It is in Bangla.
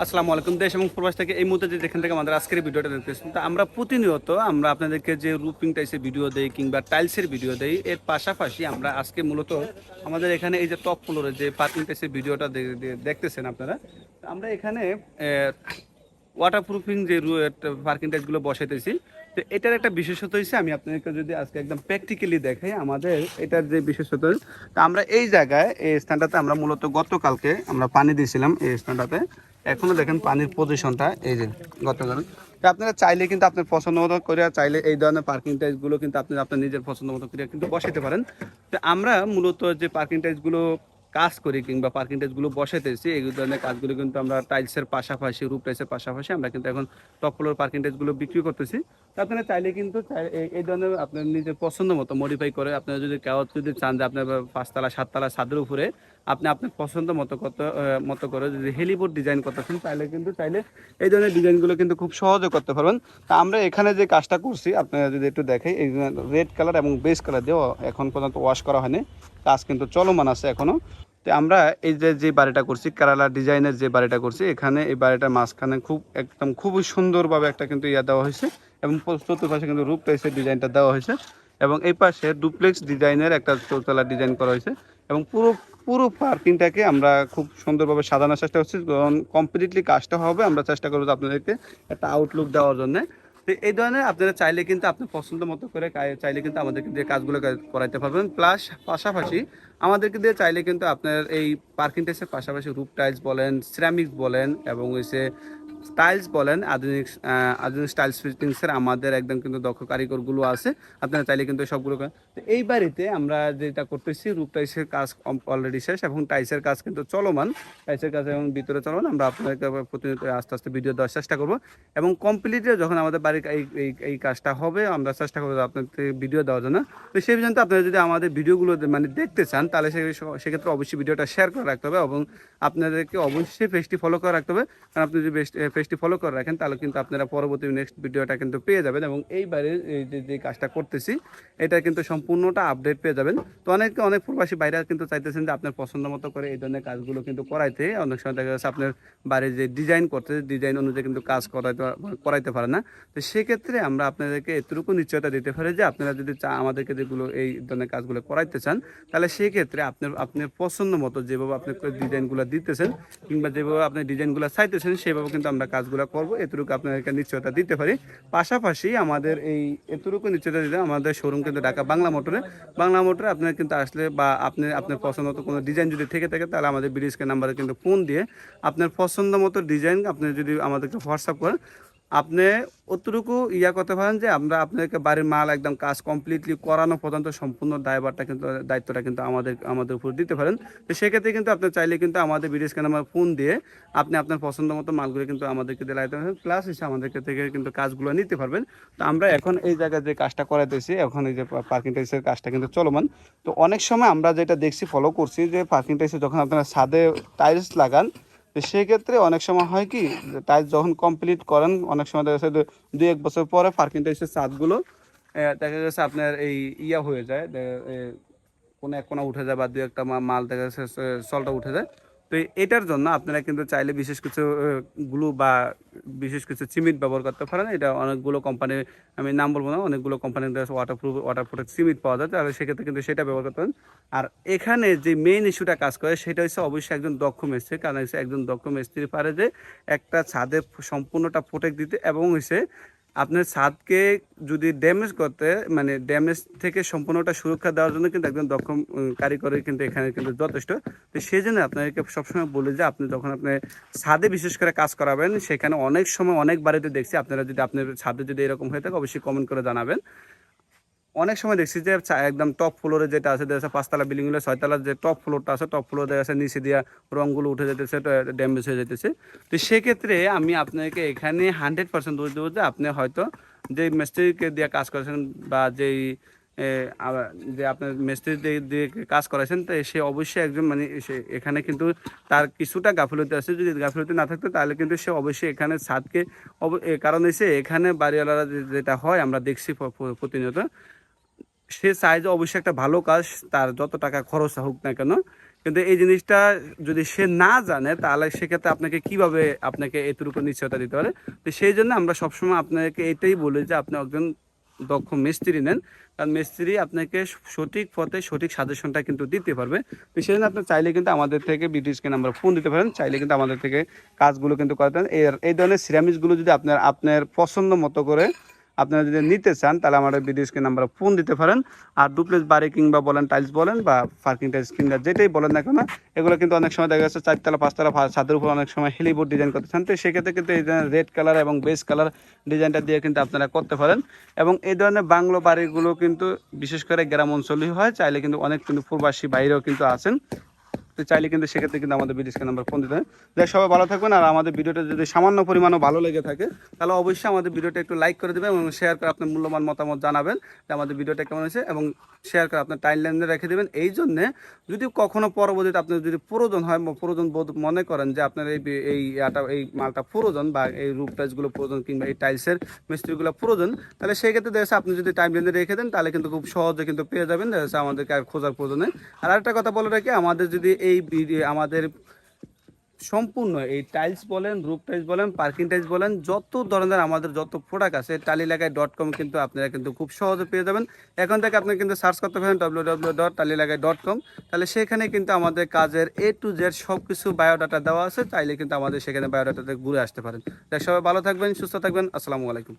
আসসালামু আলাইকুম। দেশ এবং প্রবাস থেকে এই মুহূর্তে যেখান থেকে আমাদের আজকের ভিডিওটা দেখতেছেন, তো আমরা প্রতিনিয়ত আমরা আপনাদেরকে যে রুপিং টাইসের ভিডিও দেই কিংবা টাইলসের ভিডিও দেই, এর পাশাপাশি আমরা আজকে মূলত আমাদের এখানে এই যে টপ ফ্লোরে যে পার্কিং টাইসের ভিডিওটা দেখতেছেন আপনারা। আমরা এখানে ওয়াটারপ্রুফিং যে পার্কিং টাইসগুলো বসাইতেছি। তো এটার একটা বিশেষত্ব হচ্ছে আমি আপনাদেরকে যদি আজকে একদম প্র্যাকটিক্যালি দেখাই আমাদের এটার যে বিশেষত্ব। তো আমরা এই জায়গায়, এই স্থানটাতে আমরা মূলত গতকালকে আমরা পানি দিয়েছিলাম এই স্থানটাতে। এখনও দেখেন পানির পজিশনটা এই যে গতকাল। তো আপনারা চাইলে কিন্তু আপনার পছন্দ মতো করে চাইলে এই ধরনের পার্কিং টাইসগুলো কিন্তু আপনি আপনার নিজের পছন্দ মতো করে কিন্তু বসাইতে পারেন। তো আমরা মূলত যে পার্কিং টাইসগুলো কাজ করি কিংবা পার্কিং টাইলসগুলো বসাতেছি এই ধরনের কাজগুলো কিন্তু আমরা টাইলসের পাশাপাশি রুপ টাইলসের পাশাপাশি আমরা কিন্তু এখন টপ ফ্লোর পার্কিং টাইলসগুলো বিক্রি করতেছি। আপনারা চাইলে কিন্তু এই- এই ধরনের আপনার নিজের পছন্দ মতো মডিফাই করে, আপনারা যদি কেউ যদি চান যে আপনার পাঁচতলা, সাততলা, ছাদের উপরে আপনি আপনার পছন্দ মতো কত মতো করে যদি হেলিবোর্ড ডিজাইন করতেছেন তাহলে কিন্তু চাইলে এই ধরনের ডিজাইনগুলো কিন্তু খুব সহজে করতে পারবেন। তা আমরা এখানে যে কাজটা করছি, আপনারা যদি একটু দেখেন, এই রেড কালার এবং বেস কালার দিয়েও এখন পর্যন্ত ওয়াশ করা হয়নি। কাজ কিন্তু চলমান আছে এখনও তো আমরা এই যে যে বাড়িটা করছি কেরালা ডিজাইনের যে বাড়িটা করছি, এখানে এই বাড়িটার মাঝখানে খুব, একদম খুবই সুন্দরভাবে একটা কিন্তু ইয়া দেওয়া হয়েছে এবং চতুর্পাশে কিন্তু রূপ টাইসের ডিজাইনটা দেওয়া হয়েছে। এবং এই পাশে ডুপ্লেক্স ডিজাইনের একটা চৌতলা ডিজাইন করা হয়েছে। এবং পুরো পুরো পার্কিংটাকে আমরা খুব সুন্দরভাবে সাজানোর চেষ্টা করছি। কারণ কমপ্লিটলি কাজটা হবে। আমরা চেষ্টা করব আপনাদেরকে একটা আউটলুক দেওয়ার জন্য। তো এই ধরনের আপনারা চাইলে কিন্তু আপনি পছন্দ মতো করে চাইলে কিন্তু আমাদেরকে দিয়ে কাজগুলো কাজ- করাইতে পারবেন। প্লাস পাশাপাশি আমাদেরকে দিয়ে চাইলে কিন্তু আপনার এই পার্কিং টাইসের পাশাপাশি রুপ টাইলস বলেন সিরামিক্স বলেন এবং হচ্ছে টাইলস বলেন, আধুনিক আধুনিক স্টাইলস ফিটিংসের আমাদের একদম কিন্তু দক্ষ কারিগরগুলো আছে। আপনারা চাইলে কিন্তু সবগুলো। তো এই বাড়িতে আমরা যেটা করতেছি রূপ টাইসের কাজ অলরেডি শেষ এবং টাইসের কাজ কিন্তু চলমান। টাইসের কাজ এবং ভিতরে চলমান। আমরা আপনাদেরকে প্রতিনিয়ত আস্তে আস্তে ভিডিও দেওয়ার চেষ্টা করব। এবং কমপ্লিটলি যখন আমাদের বাড়ির এই, এই- কাজটা হবে, আমরা চেষ্টা করব আপনাদের ভিডিও দেওয়ার জন্য। তো সেই পর্যন্ত আপনারা যদি আমাদের ভিডিওগুলো মানে দেখতে চান, তাহলে সেক্ষেত্রে অবশ্যই ভিডিওটা শেয়ার করে রাখতে হবে এবং আপনাদেরকে অবশ্যই পেজটি ফলো করে রাখতে হবে। কারণ আপনি যদি পেজটি ফলো করে রাখেন, তাহলে কিন্তু আপনারা পরবর্তী নেক্সট ভিডিওটা কিন্তু পেয়ে যাবেন এবং এই যে যে কাজটা করতেছি, এটা কিন্তু সম্পূর্ণটা আপডেট পেয়ে যাবেন। তো অনেকে, অনেক প্রবাসী বাইরে কিন্তু চাইতেছেন যে আপনার পছন্দ মতো করে এই ধরনের কাজগুলো কিন্তু করাইতে। অনেক সময় দেখা যাচ্ছে আপনার বাড়ির যে ডিজাইন করতে ডিজাইন অনুযায়ী কিন্তু কাজ করাইতে করাইতে পারে না। তো সেক্ষেত্রে আমরা আপনাদেরকে এতটুকু নিশ্চয়তা দিতে পারি যে আপনারা যদি চা, আমাদেরকে যেগুলো এই ধরনের কাজগুলো করাইতে চান, তাহলে সেক্ষেত্রে আপনার আপনার পছন্দ মতো যেভাবে আপনি ডিজাইনগুলো দিতেছেন, কিংবা যেভাবে আপনি ডিজাইনগুলো চাইতেছেন, সেভাবে কিন্তু আমরা কাজগুলো করব, এতটুকু আপনাদেরকে নিশ্চয়তা দিতে পারি। পাশাপাশি আমাদের এই এতটুকু নিশ্চয়তা দিতে আমাদের শোরুম কিন্তু ঢাকা বাংলা মোটরে। বাংলা মোটরে আপনার কিন্তু আসলে বা আপনি, আপনার পছন্দ মতো কোনো ডিজাইন যদি থেকে থাকে, তাহলে আমাদের বিডিএসকে নাম্বারে কিন্তু ফোন দিয়ে আপনার পছন্দ মতো ডিজাইন আপনি যদি আমাদেরকে হোয়াটসঅ্যাপ করেন আপনি অতটুকু ইয়া করতে পারেন যে আমরা আপনাদেরকে বাড়ির মাল একদম কাজ কমপ্লিটলি করানো পর্যন্ত সম্পূর্ণ দায়ভারটা কিন্তু, দায়িত্বটা কিন্তু আমাদের আমাদের উপর দিতে পারেন। তো সেক্ষেত্রে কিন্তু আপনি চাইলে কিন্তু আমাদের বিদেশ নাম্বার ফোন দিয়ে আপনি আপনার পছন্দ মতো মালগুলো কিন্তু আমাদেরকে দিয়ে লাগাতে পারবেন। প্লাস এসে আমাদেরকে থেকে কিন্তু কাজগুলো নিতে পারবেন। তো আমরা এখন এই জায়গায় যে কাজটা করাইতেছি, এখন এই যে পার্কিং টাইসের কাজটা কিন্তু চলমান। তো অনেক সময় আমরা যেটা দেখছি ফলো করছি যে পার্কিং টাইসে যখন আপনারা ছাদে টাইলস লাগান তো সেক্ষেত্রে অনেক সময় হয় কি টাইস যখন কমপ্লিট করেন, অনেক সময় দেখা যাচ্ছে দুই এক বছর পরে পার্কিং টাইসের ছাদগুলো দেখা যাচ্ছে আপনার এই ইয়া হয়ে যায় কোনো এক কোনা উঠে যায় বা দু একটা মাল দেখা যাচ্ছে সলটা উঠে যায়। তো এটার জন্য আপনারা কিন্তু চাইলে বিশেষ কিছু গ্লু বা বিশেষ কিছু সিমেন্ট ব্যবহার করতে পারেন। এটা অনেকগুলো কোম্পানি আমি নাম বলব না, অনেকগুলো কোম্পানির waterproof waterproof cement পাওয়া যায়, তাহলে সেক্ষেত্রে কিন্তু সেটা ব্যবহার করতে পারেন। আর এখানে যে মেইন ইস্যুটা কাজ করে, সেটা হচ্ছে অবশ্যই একজন দক্ষ মিস্ত্রি, কারণ হচ্ছে একজন দক্ষ মিস্ত্রি পারে যে একটা ছাদে সম্পূর্ণটা প্রোটেক্ট দিতে এবং হচ্ছে আপনার ছাদকে যদি ড্যামেজ করতে মানে ড্যামেজ থেকে সম্পূর্ণটা সুরক্ষা দেওয়ার জন্য কিন্তু একজন দক্ষ কারিগরের কিন্তু এখানে কিন্তু যথেষ্ট। তো সেই জন্য আপনাকে সবসময় বলি যে আপনি যখন আপনি ছাদে বিশেষ করে কাজ করাবেন, সেখানে অনেক সময় অনেক বাড়িতে দেখছি, আপনারা যদি আপনার ছাদে যদি এরকম হয়ে থাকে, অবশ্যই কমেন্ট করে জানাবেন। অনেক সময় দেখছি যে একদম টপ ফ্লোরে যেটা আছে, দেখা পাঁচতলা বিল্ডিংগুলো, ছয়তলার যে টপ ফ্লোরটা আছে টপ ফ্লোর দেখা নিচে দিয়া রঙগুলো উঠে যেতেছে ড্যামেজ হয়ে যেতেছে। তো সেক্ষেত্রে আমি আপনাকে এখানে হান্ড্রেড পার্সেন্ট দোষ দেবো যে আপনি হয়তো যে মিস্ত্রিকে দিয়ে কাজ করেছেন বা যেই যে আপনার মিস্ত্রি দিয়ে কাজ করাইছেন তো সে অবশ্যই একজন মানে সে এখানে কিন্তু তার কিছুটা গাফিলতি আছে। যদি গাফিলতি না থাকতো, তাহলে কিন্তু সে অবশ্যই এখানে ছাদকে কারণ হচ্ছে এখানে বাড়িওয়ালারা যেটা হয়, আমরা দেখছি প্রতিনিয়ত। সে চায় যে অবশ্যই একটা ভালো কাজ, তার যত টাকা খরচ হোক না কেন। কিন্তু এই জিনিসটা যদি সে না জানে, তাহলে সেক্ষেত্রে আপনাকে কীভাবে আপনাকে এতটুকু নিশ্চয়তা দিতে পারে? তো সেই জন্য আমরা সবসময় আপনাকে এটাই বলি যে আপনি একজন দক্ষ মিস্ত্রি নেন। কারণ মিস্ত্রি আপনাকে সঠিক পথে সঠিক সাজেশনটা কিন্তু দিতে পারবে। তো সেই জন্য আপনি চাইলে কিন্তু আমাদের থেকে বিডিএসকে নাম্বার ফোন দিতে পারেন। চাইলে কিন্তু আমাদের থেকে কাজগুলো কিন্তু করতে পারেন। এই ধরনের সিরামিক্সগুলো যদি আপনার আপনার পছন্দ মতো করে আপনারা যদি নিতে চান, তাহলে আমাদের বিডিএসকে নাম্বারে ফোন দিতে পারেন। আর ডুপ্লেস বাড়ি কিংবা বলেন টাইলস বলেন বা পার্কিং টাইলস কিংবা যেটাই বলেন না কেন, এগুলো কিন্তু অনেক সময় দেখা যাচ্ছে চারতলা, পাঁচতলা ছাদের উপর অনেক সময় হেলিবোর্ড ডিজাইন করতে চান। তো সেক্ষেত্রে কিন্তু এই ধরনের রেড কালার এবং বেস কালার ডিজাইনটা দিয়ে কিন্তু আপনারা করতে পারেন। এবং এই ধরনের বাংলো বাড়িগুলো কিন্তু বিশেষ করে গ্রাম অঞ্চলেই হয়, চাইলে কিন্তু অনেক কিন্তু প্রবাসী বাইরেও কিন্তু আছেন। তো চাইলে কিন্তু সেক্ষেত্রে কিন্তু আমাদের বিডিএসকে নাম্বার ফোন দিতে হয় যাই সবাই ভালো থাকবেন আর আমাদের ভিডিওটা যদি সামান্য পরিমাণও ভালো লেগে থাকে, তাহলে অবশ্যই আমাদের ভিডিওটা একটু লাইক করে দেবেন এবং শেয়ার করে আপনার মূল্যবান মতামত জানাবেন যে আমাদের ভিডিওটা কেমন হয়েছে এবং শেয়ার করে আপনার টাইম লাইনে রেখে দেবেন। এই জন্যে যদি কখনো পরবর্তীতে আপনার যদি প্রয়োজন হয় প্রয়োজন বোধ মনে করেন যে আপনার এই এই ইয়াটা, এই মালটা প্রয়োজন বা এই রূপ টাইলসগুলো প্রয়োজন কিংবা এই টাইলসের মিস্ত্রিগুলো প্রয়োজন তাহলে সেই ক্ষেত্রে দেখা আপনি যদি টাইম লাইনে রেখে দেন, তাহলে কিন্তু খুব সহজে কিন্তু পেয়ে যাবেন। দেখা আমাদেরকে আর খোঁজার প্রয়োজন নেই। আর একটা কথা বলে রাখি, আমাদের যদি এই ভিডিও আমাদের সম্পূর্ণ এই টাইলস বলেন রুপ টাইলস বলেন পার্কিং টাইলস বলেন, যত ধরনের আমাদের যত প্রোডাক্ট আছে টালি টালিলাগায় ডট কম কিন্তু আপনারা কিন্তু খুব সহজে পেয়ে যাবেন। এখন থেকে আপনি কিন্তু সার্চ করতে পারেন ডব্লিউ ডব্লিউ ডট টালিলাগায় ডট কম তাহলে সেখানে কিন্তু আমাদের কাজের এ টু জেড সব কিছু বায়োডাটা দেওয়া আছে, চাইলে কিন্তু আমাদের সেখানে বায়োডাটাতে ঘুরে আসতে পারেন। তাই সবাই ভালো থাকবেন, সুস্থ থাকবেন, আসসালামু আলাইকুম।